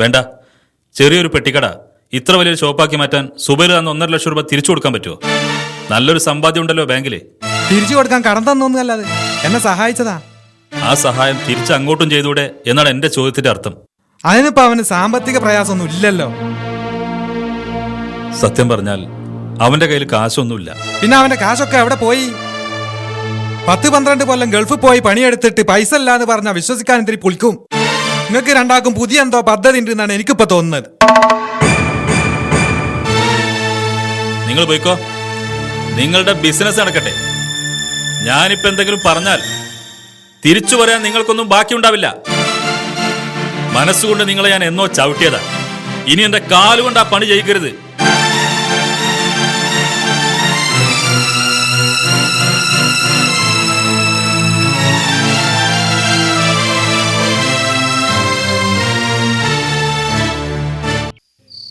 വേണ്ട. ചെറിയൊരു പെട്ടിക്കട. ഇത്ര വലിയൊരു ഷോപ്പാക്കി മാറ്റാൻ സുബൈർ തന്ന ഒന്നര ലക്ഷം രൂപ തിരിച്ചു കൊടുക്കാൻ പറ്റുമോ? നല്ലൊരു സമ്പാദ്യം ഉണ്ടല്ലോ ബാങ്കിൽ. തിരിച്ചു കൊടുക്കാൻ കടം തന്നൊന്നുമല്ലാതെ. എന്നെ സഹായിച്ചതാ. ആ സഹായം തിരിച്ച് അങ്ങോട്ടും ചെയ്തൂടെ എന്നാണ് എന്റെ ചോദ്യത്തിന്റെ അർത്ഥം. അതിനിപ്പോ അവന് സാമ്പത്തിക പ്രയാസമൊന്നും ഇല്ലല്ലോ. സത്യം പറഞ്ഞാൽ അവന്റെ കയ്യിൽ കാശൊന്നുമില്ല. പിന്നെ അവന്റെ കാശൊക്കെ എവിടെ പോയി? പത്ത് പന്ത്രണ്ട് കൊല്ലം ഗൾഫിൽ പോയി പണിയെടുത്തിട്ട് പൈസ ഇല്ലാന്ന് പറഞ്ഞാൽ വിശ്വസിക്കാൻ ഇത്തിരി പുൽക്കും? നിങ്ങൾക്ക് രണ്ടാക്കും പുതിയ എന്തോ പദ്ധതി ഉണ്ടെന്നാണ് എനിക്കിപ്പോ തോന്നുന്നത്. നിങ്ങൾ പോയിക്കോ. നിങ്ങളുടെ ബിസിനസ് നടക്കട്ടെ. ഞാനിപ്പോ എന്തെങ്കിലും പറഞ്ഞാൽ തിരിച്ചു പറയാൻ നിങ്ങൾക്കൊന്നും ബാക്കിയുണ്ടാവില്ല. മനസ്സുകൊണ്ട് നിങ്ങളെ ഞാൻ എന്നോ ചവിട്ടിയതാ. ഇനി എന്റെ കാലുകൊണ്ട് ആ പണി ചെയ്യിക്കരുത്.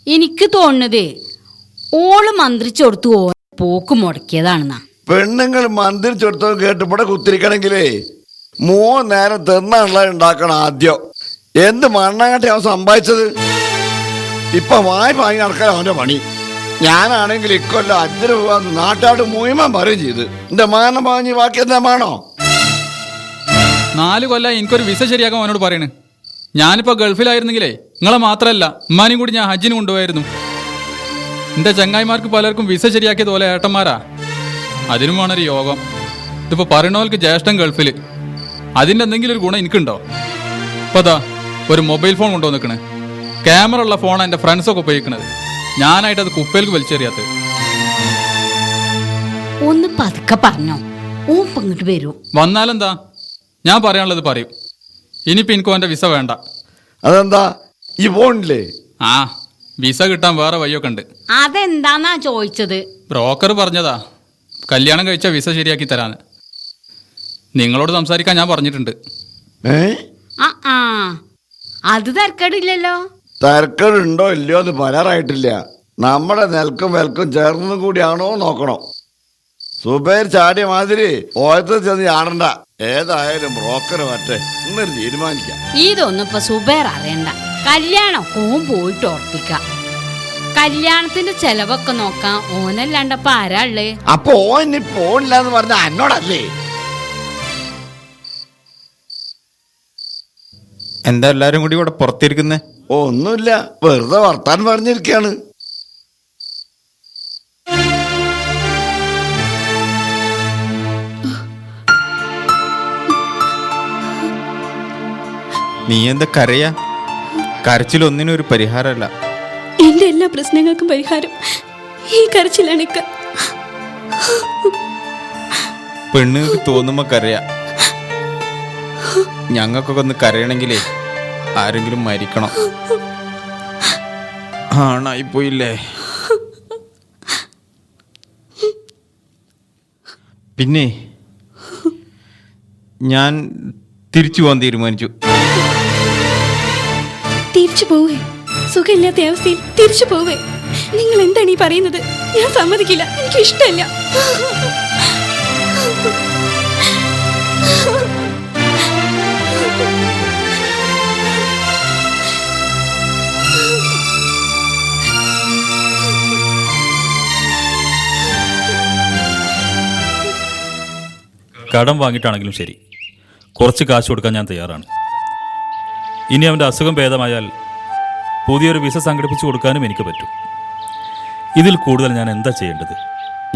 എനിക്ക് തോന്നുന്നത് ഓൾ മന്ത്രിച്ചു കൊടുത്തു ഓ പോക്ക് മുടക്കിയതാണെന്നാ. പെണ്ണുങ്ങൾ മന്ത്രിച്ചെടുത്തോ കേട്ട് ഇവിടെ കുത്തിരിക്കണെങ്കിലേ മൂന്ന് നേരം തിന്നാണല്ലോ ഉണ്ടാക്കണം ആദ്യം. എന്ത് മണ്ണാട്ടി അവൻ സമ്പാദിച്ചത്? ഇപ്പൊ വായ്പ വാങ്ങി നടക്കാൻ അവന്റെ പണി. ഞാനാണെങ്കിൽ ഇക്കൊല്ലം അഞ്ചര രൂപ നാട്ടാട് മുഴുവൻ പറയും ചെയ്ത്. എന്റെ മാനം വാങ്ങി ബാക്കി എന്താ മാണോ? നാല് കൊല്ലം എനിക്കൊരു വിസ ശരിയാക്കാൻ അവനോട് പറയണ്. ഞാനിപ്പോ ഗൾഫിലായിരുന്നെങ്കിലേ നിങ്ങളെ മാത്രമല്ല ഉമ്മാനും കൂടി ഞാൻ ഹജ്ജിന് കൊണ്ടുപോയായിരുന്നു. എന്റെ ചങ്ങായിമാർക്ക് പലർക്കും വിസ ശരിയാക്കിയത് പോലെ ഏട്ടന്മാരാ. അതിനും വേണൊരു യോഗം. ഇതിപ്പോ പറയണവർക്ക് ജ്യേഷ്ഠൻ ഗൾഫിൽ. അതിന്റെ എന്തെങ്കിലും ഒരു ഗുണം എനിക്കുണ്ടോ? ഇപ്പൊ അതാ ഒരു മൊബൈൽ ഫോൺ കൊണ്ടുവന്ന് നിൽക്കണ് ക്യാമറ ഉള്ള ഫോണാണ് എന്റെ ഫ്രണ്ട്സ് ഒക്കെ ഉപയോഗിക്കുന്നത് ഞാനായിട്ട് അത് കുപ്പയിലേക്ക് വലിച്ചെറിയാത്തത്. ഒന്ന് പതുക്കെ പറഞ്ഞോ. ഇങ്ങോട്ട് വരൂ. വന്നാലെന്താ? ഞാൻ പറയാനുള്ളത് പറയും. ഇനിയിപ്പോ എനിക്കും എന്റെ വിസ വേണ്ട. അതെന്താ? ഈ ഫോണില്ലേ ആ വിസ കിട്ടാൻ വേറെ വഴിയൊക്കെ ഉണ്ട്. അതെന്താന്നാ ചോദിച്ചത്? ബ്രോക്കർ പറഞ്ഞതാ കല്യാണം കഴിച്ച വിസ ശരിയാക്കി തരാന്ന്. നിങ്ങളോട് സംസാരിക്കാൻ ഞാൻ പറഞ്ഞിട്ടുണ്ട്. ഏ? ആ ആ. അത് തരക്കേടില്ലല്ലോ തരക്കേടുണ്ടോ ഇല്ലയോ എന്ന് പറയാറായിട്ടില്ല നമ്മുടെ നെൽക്കും വെൽക്കും ചേർന്നും കൂടിയാണോ നോക്കണം. സുബൈർ ചാടിയ മാതിരി ഓയത്തിൽ ചെന്ന് ചാടണ്ട. ഏതായാലും ബ്രോക്കർ മറ്റേ ഇന്നൊരു തീരുമാനിക്കാം. ഇതൊന്നും ഇപ്പൊ സുബൈർ അറിയണ്ട. കല്യാണം ഓൻ പോയിട്ട് ഉറപ്പിക്കാം. കല്യാണത്തിന്റെ ചെലവൊക്കെ നോക്കാൻ ഓനല്ലാണ്ടപ്പ ആരാ ഉള്ളേ? അപ്പൊ ഓൻ ഇനി പോണില്ല എന്ന് പറഞ്ഞ എന്നോടല്ലേ എന്താ എല്ലാരും കൂടി ഇവിടെ പുറത്തിരിക്കുന്നേ? ഒന്നുമില്ല. വെറുതെ വർത്താൻ പറഞ്ഞിരിക്കാണ്. നീ എന്താ കരയാ? കരച്ചിലൊന്നിനും ഒരു പരിഹാരമല്ല. എന്റെ എല്ലാ പ്രശ്നങ്ങൾക്കും പരിഹാരം ഈ കരച്ചിലാണ് പെണ്ണുങ്ങൾക്ക് തോന്നുമ്പോ കരയാ. ഞങ്ങൾക്കൊക്കെ ഒന്ന് കരയണമെങ്കിലേ ആരെങ്കിലും മരിക്കണം. ആണായി പോയില്ലേ? പിന്നെ ഞാൻ തിരിച്ചു പോകാൻ തീരുമാനിച്ചു. തിരിച്ചു പോവേ. സുഖമില്ലാത്ത അവസ്ഥയിൽ തിരിച്ചു പോവേ. നിങ്ങൾ എന്താണ് ഈ പറയുന്നത്? ഞാൻ സമ്മതിക്കില്ല. എനിക്ക് ഇഷ്ടമല്ല. കടം വാങ്ങിയിട്ടാണെങ്കിലും ശരി. കുറച്ച് കാശ് കൊടുക്കാൻ ഞാൻ തയ്യാറാണ്. ഇനി അവന്റെ അസുഖം ഭേദമായാൽ പുതിയൊരു വിസ സംഘടിപ്പിച്ചു കൊടുക്കാനും എനിക്ക് പറ്റും. ഇതിൽ കൂടുതൽ ഞാൻ എന്താ ചെയ്യേണ്ടത്?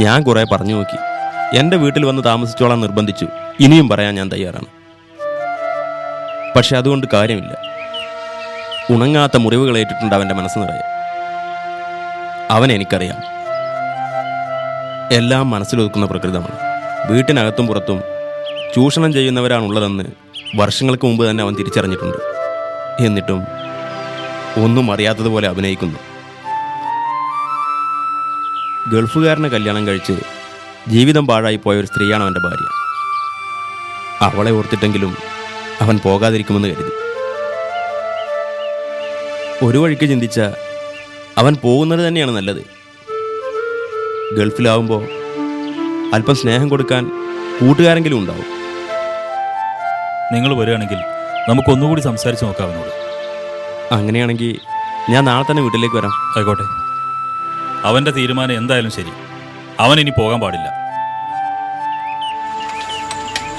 ഞാൻ കുറെ പറഞ്ഞു നോക്കി. എന്റെ വീട്ടിൽ വന്ന് താമസിച്ചോളാൻ നിർബന്ധിച്ചു. ഇനിയും പറയാൻ ഞാൻ തയ്യാറാണ്. പക്ഷെ അതുകൊണ്ട് കാര്യമില്ല. ഉണങ്ങാത്ത മുറിവുകൾ ഏറ്റിട്ടുണ്ട് അവന്റെ മനസ്സ് നിറയെ. അവൻ എനിക്കറിയാം. എല്ലാം മനസ്സിലൊതുക്കുന്ന പ്രകൃതമാണ്. വീട്ടിനകത്തും പുറത്തും ചൂഷണം ചെയ്യുന്നവരാണുള്ളതെന്ന് വർഷങ്ങൾക്ക് മുമ്പ് തന്നെ അവൻ തിരിച്ചറിഞ്ഞിട്ടുണ്ട്. എന്നിട്ടും ഒന്നും അറിയാത്തതുപോലെ അഭിനയിക്കുന്നു. ഗൾഫുകാരനെ കല്യാണം കഴിച്ച് ജീവിതം പാഴായി പോയ ഒരു സ്ത്രീയാണ് അവന്റെ ഭാര്യ. അവളെ ഓർത്തിട്ടെങ്കിലും അവൻ പോകാതിരിക്കുമെന്ന് കരുതി. ഒരു വഴിക്ക് ചിന്തിച്ച അവൻ പോകുന്നത് തന്നെയാണ് നല്ലത്. ഗൾഫിലാവുമ്പോൾ അല്പം സ്നേഹം കൊടുക്കാൻ കൂട്ടുകാരെങ്കിലും ഉണ്ടാവും. നിങ്ങൾ വരികയാണെങ്കിൽ നമുക്കൊന്നുകൂടി സംസാരിച്ച് നോക്കാം അവനോട്. അങ്ങനെയാണെങ്കിൽ ഞാൻ നാളെ തന്നെ വീട്ടിലേക്ക് വരാം. ആയിക്കോട്ടെ. അവന്റെ തീരുമാനം എന്തായാലും ശരി. അവൻ ഇനി പോകാൻ പാടില്ല.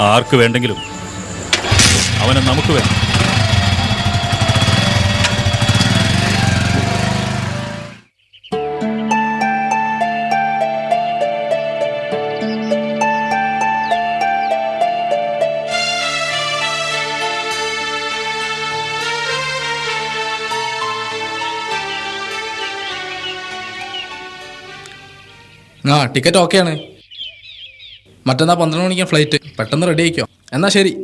ആർക്ക് വേണ്ടെങ്കിലും അവനെ നമുക്ക് വേണം. ആ ടിക്കറ്റ് ഓക്കെയാണ് മറ്റന്നാ പന്ത്രണ്ട് മണിക്കാണ് ഫ്ലൈറ്റ് പെട്ടെന്ന് റെഡി ആയിക്കോ. എന്നാ ശരി.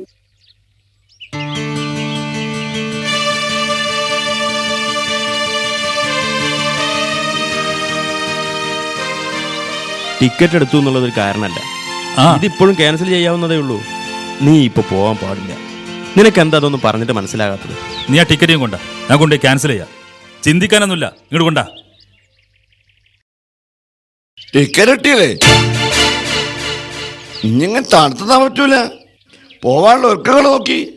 ടിക്കറ്റ് എടുത്തു എന്നുള്ളത് ഒരു കാരണമല്ല. ആ. ഇതിപ്പോഴും ക്യാൻസൽ ചെയ്യാവുന്നതേ ഉള്ളൂ. നീ ഇപ്പൊ പോവാൻ പാടില്ല. നിനക്ക് എന്താ അതൊന്നും പറഞ്ഞിട്ട് മനസ്സിലാകാത്തത്? നീ ആ ടിക്കറ്റും കൊണ്ടാ. ഞാൻ കൊണ്ടുപോയി ക്യാൻസൽ ചെയ്യാം. ചിന്തിക്കാനൊന്നുമില്ല. ഇങ്ങോട്ട് കൊണ്ടാ. ടിക്കറ്റ് ഇങ്ങനെ തണുത്താൻ പറ്റൂല. പോവാനുള്ള ഒരുക്കങ്ങൾ നോക്കി.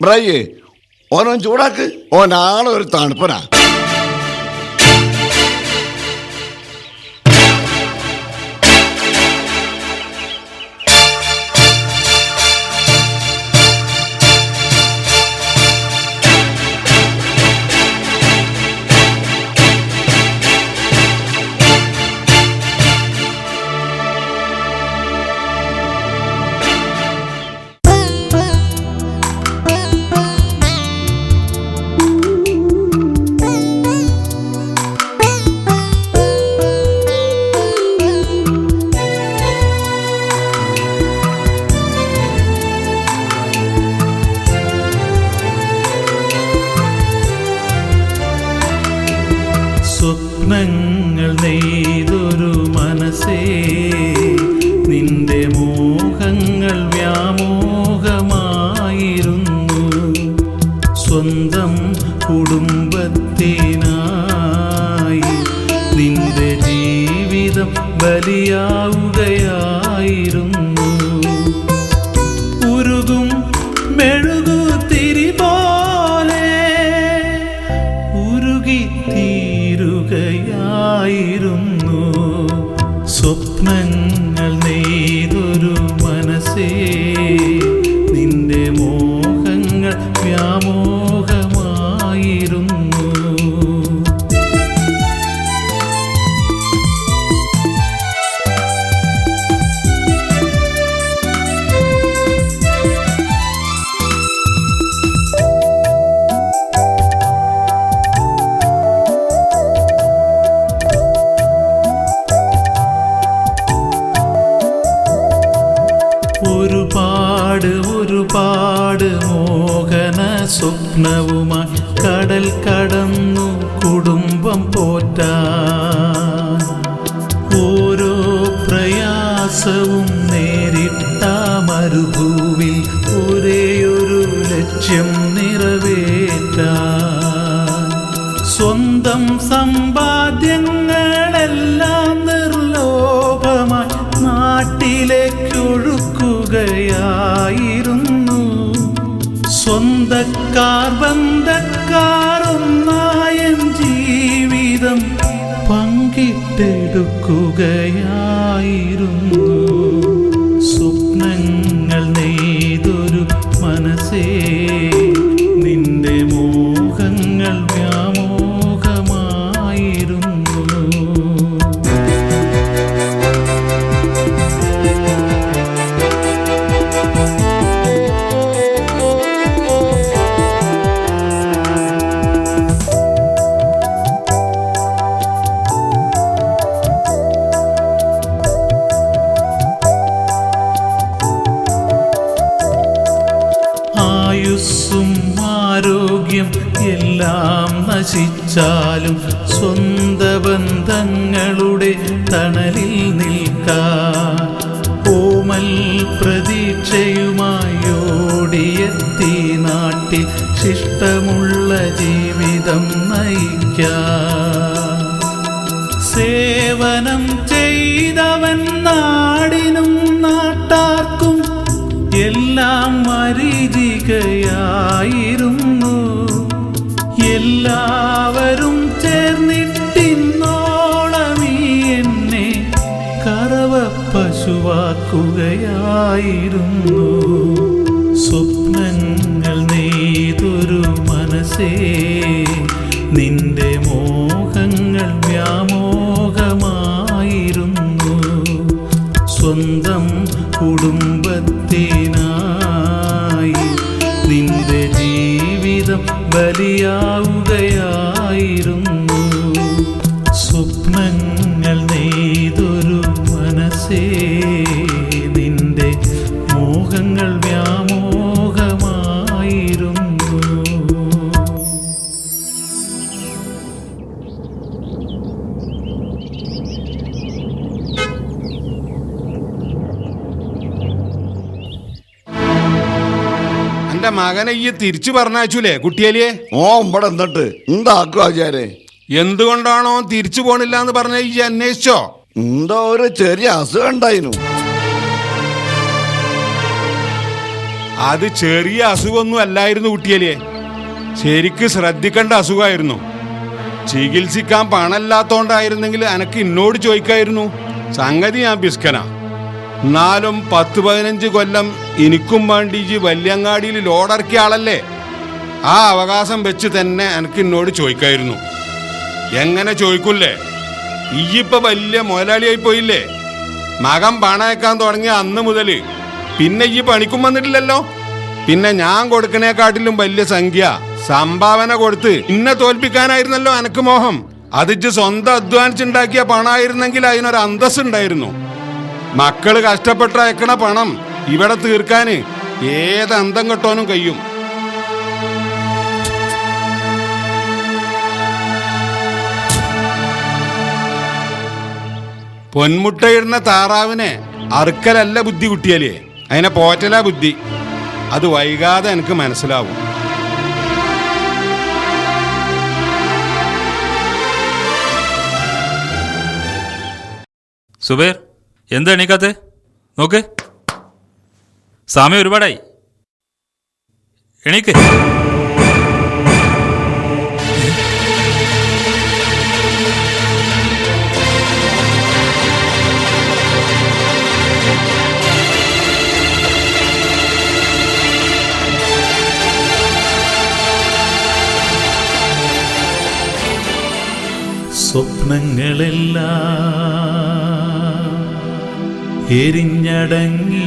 ബ്രയ്യേ ഓനോൻ ചൂടാക്ക്. ഓൻ ആളെ ഒരു തണുപ്പനാ. സ്വന്തം കുടുംബത്തിനായി നിന്റെ ജീവിതം ബലിയാവുകയായിരുന്നു. സ്വപ്നവുമായി കടൽ കടന്നു കുടുംബം പോറ്റാൻ ഓരോ പ്രയാസവും നശിച്ചാലും സ്വന്ത ബന്ധങ്ങളുടെ തണലിൽ നിൽക്കാൻ ഓമൽ പ്രതീക്ഷയുമായോടിയെത്തി നാട്ടിൽ ശിഷ്ടമുള്ള ജീവിതം നയിക്കാൻ. സേവനം ചെയ്തവൻ നാടിനും നാട്ടാർക്കും എല്ലാം മരീചികയായിരുന്നു വാക്കുകയായിരുന്നു സ്വപ്നങ്ങൾ മകനെ ഈ തിരിച്ചു പറഞ്ഞേ കുട്ടിയാലിയെ? ഓ ഇവിടെ എന്നിട്ട് എന്താക്കും ആചാരെ? എന്തുകൊണ്ടാണോ തിരിച്ചു പോണില്ല എന്ന് പറഞ്ഞ ഈ അന്വേഷിച്ചോ? എന്തോ ഒരു ചെറിയ അസുഖം ഉണ്ടായിരുന്നു അത് ചെറിയ അസുഖമൊന്നും അല്ലായിരുന്നു കുട്ടിയാലിയെ. ശരിക്ക് ശ്രദ്ധിക്കേണ്ട അസുഖമായിരുന്നു. ചികിത്സിക്കാൻ പണമില്ലാത്തോണ്ടായിരുന്നെങ്കിൽ എനക്ക് എന്നോട് ചോദിക്കായിരുന്നു. സംഗതി ഞാൻ പിസ്കനാ എന്നാലും പത്ത് പതിനഞ്ച് കൊല്ലം എനിക്കും വേണ്ടി ജി വല്യങ്ങാടിയിൽ ലോഡിറക്കിയ ആളല്ലേ? ആ അവകാശം വെച്ച് തന്നെ എനിക്ക് എന്നോട് ചോദിക്കായിരുന്നു. എങ്ങനെ ചോദിക്കൂല്ലേ? ഈയിപ്പോ വലിയ മുതലാളിയായി പോയില്ലേ? മകൻ പണയക്കാൻ തുടങ്ങിയ അന്ന് മുതൽ പിന്നെ ഈ പണിക്കും വന്നിട്ടില്ലല്ലോ? പിന്നെ ഞാൻ കൊടുക്കണേക്കാട്ടിലും വലിയ സംഖ്യ സംഭാവന കൊടുത്ത് ഇന്നെ തോൽപ്പിക്കാനായിരുന്നല്ലോ എനക്ക് മോഹം. അതിച്ച് സ്വന്തം അധ്വാനിച്ചുണ്ടാക്കിയ പണമായിരുന്നെങ്കിൽ അതിനൊരു അന്തസ് ഉണ്ടായിരുന്നു മക്കൾ കഷ്ടപ്പെട്ട് അയക്കണ പണം ഇവിടെ തീർക്കാന് ഏത് അന്തം കെട്ടോനും കഴിയും. പൊന്മുട്ടയിടുന്ന താറാവിനെ അറുക്കലല്ല ബുദ്ധി കുട്ടിയാലേ? അതിനെ പോറ്റലാ ബുദ്ധി. അത് വൈകാതെ എനിക്ക് മനസ്സിലാവും. സുബേർ എന്താ എണീക്കാത്തെ? നോക്ക്. സമയം ഒരുപാടായി. എണീക്ക്. സ്വപ്നങ്ങളെല്ലാം എരിഞ്ഞടങ്ങി.